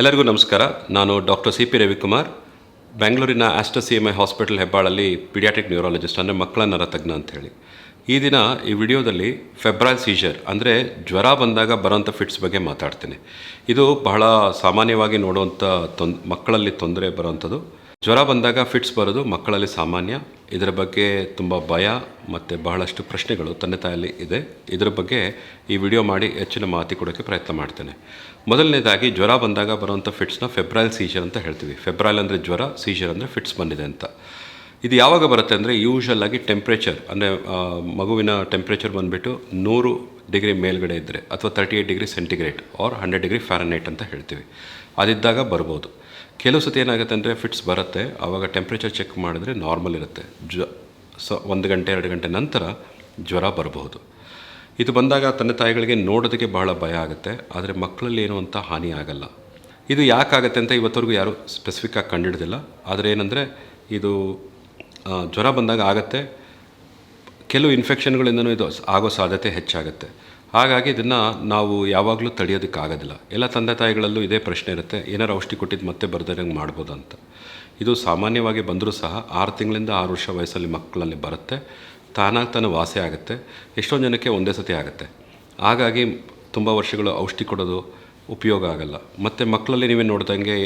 ಎಲ್ಲರಿಗೂ ನಮಸ್ಕಾರ. ನಾನು ಡಾಕ್ಟರ್ ಸಿ ಪಿ ರವಿಕುಮಾರ್. ಬೆಂಗಳೂರಿನ Aster C M I hospital ಹೆಬ್ಬಾಳಲ್ಲಿ paediatric neurologist, ಅಂದರೆ ಮಕ್ಕಳ ನರತಜ್ಞ ಅಂತೇಳಿ. ಈ ದಿನ ಈ ವಿಡಿಯೋದಲ್ಲಿ ಫೆಬ್ರೈಲ್ ಸೀಜರ್, ಅಂದರೆ ಜ್ವರ ಬಂದಾಗ ಬರೋಂಥ ಫಿಟ್ಸ್ ಬಗ್ಗೆ ಮಾತಾಡ್ತೀನಿ. ಇದು ಬಹಳ ಸಾಮಾನ್ಯವಾಗಿ ನೋಡುವಂಥ ತೊಂದ್ ಮಕ್ಕಳಲ್ಲಿ ತೊಂದರೆ ಬರೋವಂಥದ್ದು ಜ್ವರ ಬಂದಾಗ ಫಿಟ್ಸ್ ಬರೋದು ಮಕ್ಕಳಲ್ಲಿ ಸಾಮಾನ್ಯ. ಇದರ ಬಗ್ಗೆ ತುಂಬ ಭಯ ಮತ್ತು ಬಹಳಷ್ಟು ಪ್ರಶ್ನೆಗಳು ತಂದೆ ತಾಯಲ್ಲಿ ಇದೆ. ಇದರ ಬಗ್ಗೆ ಈ ವಿಡಿಯೋ ಮಾಡಿ ಹೆಚ್ಚಿನ ಮಾಹಿತಿ ಕೊಡೋಕ್ಕೆ ಪ್ರಯತ್ನ ಮಾಡ್ತೇನೆ. ಮೊದಲನೇದಾಗಿ ಜ್ವರ ಬಂದಾಗ ಬರುವಂಥ ಫಿಟ್ಸ್ನ ಫೆಬ್ರೈಲ್ ಸೀಜರ್ ಅಂತ ಹೇಳ್ತೀವಿ. ಫೆಬ್ರೈಲ್ ಅಂದರೆ ಜ್ವರ ಸೀಜರ್ ಅಂದರೆ ಫಿಟ್ಸ್ ಬಂದಿದೆ ಅಂತ. ಇದು ಯಾವಾಗ ಬರುತ್ತೆ ಅಂದರೆ ಯೂಶಲ್ ಆಗಿ ಟೆಂಪ್ರೇಚರ್ ಅಂದರೆ ಮಗುವಿನ ಟೆಂಪ್ರೇಚರ್ ಬಂದುಬಿಟ್ಟು ನೂರು ಡಿಗ್ರಿ ಮೇಲ್ಗಡೆ ಇದ್ದರೆ ಅಥವಾ thirty eight degree centigrade or hundred degree Fahrenheit ಅಂತ ಹೇಳ್ತೀವಿ. ಅದಿದ್ದಾಗ ಬರ್ಬೋದು. ಕೆಲವು ಸತಿ ಏನಾಗುತ್ತೆ ಅಂದರೆ ಫಿಟ್ಸ್ ಬರುತ್ತೆ ಆವಾಗ ಟೆಂಪ್ರೇಚರ್ ಚೆಕ್ ಮಾಡಿದ್ರೆ ನಾರ್ಮಲ್ ಇರುತ್ತೆ. ಜ್ವ, ಸೊ, ಒಂದು ಗಂಟೆ, ಎರಡು ಗಂಟೆ ನಂತರ ಜ್ವರ ಬರಬಹುದು. ಇದು ಬಂದಾಗ ತಂದೆ ತಾಯಿಗಳಿಗೆ ನೋಡೋದಕ್ಕೆ ಬಹಳ ಭಯ ಆಗುತ್ತೆ, ಆದರೆ ಮಕ್ಕಳಲ್ಲಿ ಏನೂ ಅಂತ ಹಾನಿ ಆಗಲ್ಲ. ಇದು ಯಾಕಾಗತ್ತೆ ಅಂತ ಇವತ್ತವರೆಗೂ ಯಾರೂ ಸ್ಪೆಸಿಫಿಕ್ಕಾಗಿ ಕಂಡುಹಿಡಿದಿಲ್ಲ. ಆದರೆ ಏನಂದರೆ ಇದು ಜ್ವರ ಬಂದಾಗ ಆಗತ್ತೆ. ಕೆಲವು ಇನ್ಫೆಕ್ಷನ್ಗಳಿಂದನೂ ಇದು ಆಗೋ ಸಾಧ್ಯತೆ ಹೆಚ್ಚಾಗುತ್ತೆ. ಹಾಗಾಗಿ ಇದನ್ನು ನಾವು ಯಾವಾಗಲೂ ತಡೆಯೋದಕ್ಕಾಗೋದಿಲ್ಲ. ಎಲ್ಲ ತಂದೆ ತಾಯಿಗಳಲ್ಲೂ ಇದೇ ಪ್ರಶ್ನೆ ಇರುತ್ತೆ, ಏನಾರು ಔಷಧಿ ಕೊಟ್ಟಿದ್ದು ಮತ್ತೆ ಬರ್ದಂಗೆ ಮಾಡ್ಬೋದು ಅಂತ ಇದು ಸಾಮಾನ್ಯವಾಗಿ ಬಂದರೂ ಸಹ ಆರು ತಿಂಗಳಿಂದ ಆರು ವರ್ಷ ವಯಸ್ಸಲ್ಲಿ ಮಕ್ಕಳಲ್ಲಿ ಬರುತ್ತೆ, ತಾನಾಗಿ ತಾನು ವಾಸಿ ಆಗುತ್ತೆ ಎಷ್ಟೊಂದು ಜನಕ್ಕೆ ಒಂದೇ ಸತಿ ಆಗುತ್ತೆ. ಹಾಗಾಗಿ ತುಂಬ ವರ್ಷಗಳು ಔಷಧಿ ಕೊಡೋದು ಉಪಯೋಗ ಆಗಲ್ಲ. ಮತ್ತು ಮಕ್ಕಳಲ್ಲಿ ನೀವೇ ನೋಡ್ದಂಗೆ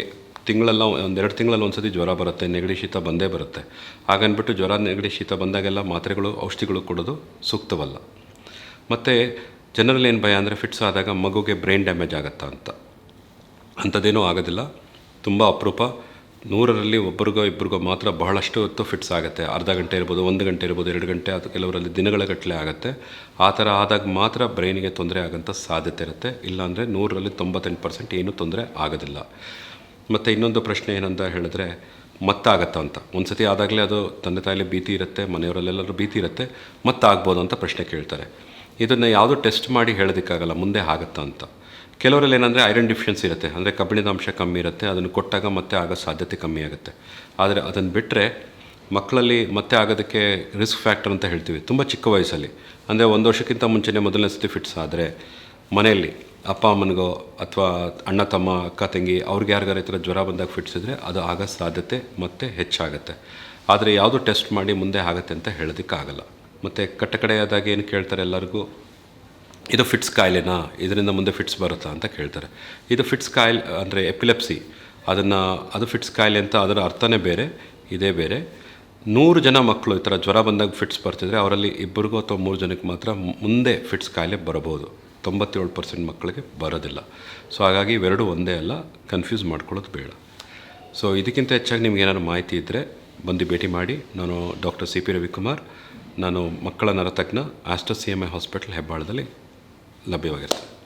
ತಿಂಗಳೆಲ್ಲ ಒಂದೆರಡು ತಿಂಗಳಲ್ಲಿ ಒಂದು ಸತಿ ಜ್ವರ ಬರುತ್ತೆ, ನೆಗಡಿ ಶೀತ ಬಂದೇ ಬರುತ್ತೆ. ಹಾಗನ್ಬಿಟ್ಟು ಜ್ವರ, ನೆಗಡಿ ಶೀತ ಬಂದಾಗೆಲ್ಲ ಮಾತ್ರೆಗಳು, ಔಷಧಿಗಳು ಕೊಡೋದು ಸೂಕ್ತವಲ್ಲ. ಮತ್ತು ಜನರಲ್ಲಿ ಏನು ಭಯ ಅಂದರೆ ಫಿಟ್ಸ್ ಆದಾಗ ಮಗುಗೆ ಬ್ರೈನ್ ಡ್ಯಾಮೇಜ್ ಆಗುತ್ತಾ ಅಂತ. ಅಂಥದ್ದೇನೂ ಆಗೋದಿಲ್ಲ. ತುಂಬ ಅಪರೂಪ. ನೂರರಲ್ಲಿ ಒಬ್ಬರಿಗೋ ಇಬ್ಬರಿಗೋ ಮಾತ್ರ ಬಹಳಷ್ಟು ಹೊತ್ತು ಫಿಟ್ಸ್ ಆಗುತ್ತೆ. ಅರ್ಧ ಗಂಟೆ ಇರ್ಬೋದು, ಒಂದು ಗಂಟೆ ಇರ್ಬೋದು, ಎರಡು ಗಂಟೆ ಅದು ಕೆಲವರಲ್ಲಿ ದಿನಗಳ ಗಟ್ಟಲೆ ಆಗುತ್ತೆ. ಆ ಥರ ಆದಾಗ ಮಾತ್ರ ಬ್ರೈನಿಗೆ ತೊಂದರೆ ಆಗೋಂಥ ಸಾಧ್ಯತೆ ಇರುತ್ತೆ. ಇಲ್ಲಾಂದರೆ ನೂರರಲ್ಲಿ ತೊಂಬತ್ತೆಂಟು ಪರ್ಸೆಂಟ್ ಏನೂ ತೊಂದರೆ ಆಗೋದಿಲ್ಲ. ಮತ್ತು ಇನ್ನೊಂದು ಪ್ರಶ್ನೆ ಏನಂತ ಹೇಳಿದ್ರೆ ಮತ್ತಾಗತ್ತಾ ಅಂತ. ಒಂದು ಸತಿ ಆದಾಗಲೇ ಅದು ತಂದೆ ತಾಯಿಲಿ ಭೀತಿ ಇರುತ್ತೆ, ಮನೆಯವರಲ್ಲೆಲ್ಲರೂ ಭೀತಿ ಇರುತ್ತೆ, ಮತ್ತಾಗ್ಬೋದು ಅಂತ ಪ್ರಶ್ನೆ ಕೇಳ್ತಾರೆ. ಇದನ್ನು ಯಾವುದೂ ಟೆಸ್ಟ್ ಮಾಡಿ ಹೇಳೋದಕ್ಕಾಗಲ್ಲ, ಮುಂದೆ ಆಗುತ್ತಾ ಅಂತ ಕೆಲವರಲ್ಲಿ ಏನಂದರೆ ಐರನ್ ಡಿಫಿಷಿಯನ್ಸಿ ಇರುತ್ತೆ. ಅಂದರೆ ಕಬ್ಬಿಣದ ಅಂಶ ಕಮ್ಮಿ ಇರುತ್ತೆ, ಅದನ್ನು ಕೊಟ್ಟಾಗ ಮತ್ತೆ ಆಗೋ ಸಾಧ್ಯತೆ ಕಮ್ಮಿ ಆಗುತ್ತೆ. ಆದರೆ ಅದನ್ನು ಬಿಟ್ಟರೆ ಮಕ್ಕಳಲ್ಲಿ ಮತ್ತೆ ಆಗೋದಕ್ಕೆ ರಿಸ್ಕ್ ಫ್ಯಾಕ್ಟರ್ ಅಂತ ಹೇಳ್ತೀವಿ. ತುಂಬ ಚಿಕ್ಕ ವಯಸ್ಸಲ್ಲಿ. ಅಂದರೆ ಒಂದು ವರ್ಷಕ್ಕಿಂತ ಮುಂಚೆನೇ ಮೊದಲನೇ ಸತಿ ಫಿಟ್ಸ್ ಆದರೆ ಮನೆಯಲ್ಲಿ ಅಪ್ಪ ಅಮ್ಮನಿಗೋ ಅಥವಾ ಅಣ್ಣ, ತಮ್ಮ, ಅಕ್ಕ, ತಂಗಿ ಅವ್ರಿಗೆ ಯಾರಿಗಾರ ಈ ಥರ ಜ್ವರ ಬಂದಾಗ ಫಿಟ್ಸಿದ್ರೆ ಅದು ಆಗೋ ಸಾಧ್ಯತೆ ಮತ್ತೆ ಹೆಚ್ಚಾಗುತ್ತೆ. ಆದರೆ ಯಾವುದು ಟೆಸ್ಟ್ ಮಾಡಿ ಮುಂದೆ ಆಗುತ್ತೆ ಅಂತ ಹೇಳೋದಕ್ಕಾಗಲ್ಲ. ಮತ್ತು ಕಟ್ಟಕಡೆಯಾದಾಗ ಏನು ಕೇಳ್ತಾರೆ ಎಲ್ಲರಿಗೂ, ಇದು ಫಿಟ್ಸ್ ಕಾಯಿಲೆನಾ? ಇದರಿಂದ ಮುಂದೆ ಫಿಟ್ಸ್ ಬರುತ್ತಾ ಅಂತ ಕೇಳ್ತಾರೆ. ಇದು ಫಿಟ್ಸ್ ಕಾಯಿಲೆ, ಅಂದರೆ ಎಪಿಲೆಪ್ಸಿ ಅದನ್ನು, ಅದು ಫಿಟ್ಸ್ ಕಾಯಿಲೆ ಅಂತ ಅದರ ಅರ್ಥನೇ ಬೇರೆ, ಇದೇ ಬೇರೆ. ನೂರು ಜನ ಮಕ್ಕಳು ಈ ಥರ ಜ್ವರ ಬಂದಾಗ ಫಿಟ್ಸ್ ಬರ್ತಿದ್ರೆ ಅವರಲ್ಲಿ ಇಬ್ಬರಿಗೂ ಅಥವಾ ಮೂರು ಜನಕ್ಕೆ ಮಾತ್ರ ಮುಂದೆ ಫಿಟ್ಸ್ ಕಾಯಿಲೆ ಬರಬಹುದು. ತೊಂಬತ್ತೇಳು ಪರ್ಸೆಂಟ್ ಮಕ್ಕಳಿಗೆ ಬರೋದಿಲ್ಲ. ಸೊ ಹಾಗಾಗಿ ಇವೆರಡು ಒಂದೇ ಅಲ್ಲ ಕನ್ಫ್ಯೂಸ್ ಮಾಡ್ಕೊಳ್ಳೋದು ಬೇಡ. ಸೊ ಇದಕ್ಕಿಂತ ಹೆಚ್ಚಾಗಿ ನಿಮ್ಗೆ ಏನಾದ್ರು ಮಾಹಿತಿ ಇದ್ದರೆ ಬಂದು ಭೇಟಿ ಮಾಡಿ. ನಾನು ಡಾಕ್ಟರ್ ಸಿ ಪಿ ರವಿಕುಮಾರ್. ನಾನು ಮಕ್ಕಳ ನರತಜ್ಞ Aster C M I hospital ಹೆಬ್ಬಾಳದಲ್ಲಿ ಲಭ್ಯವಾಗಿರ್ತೇನೆ.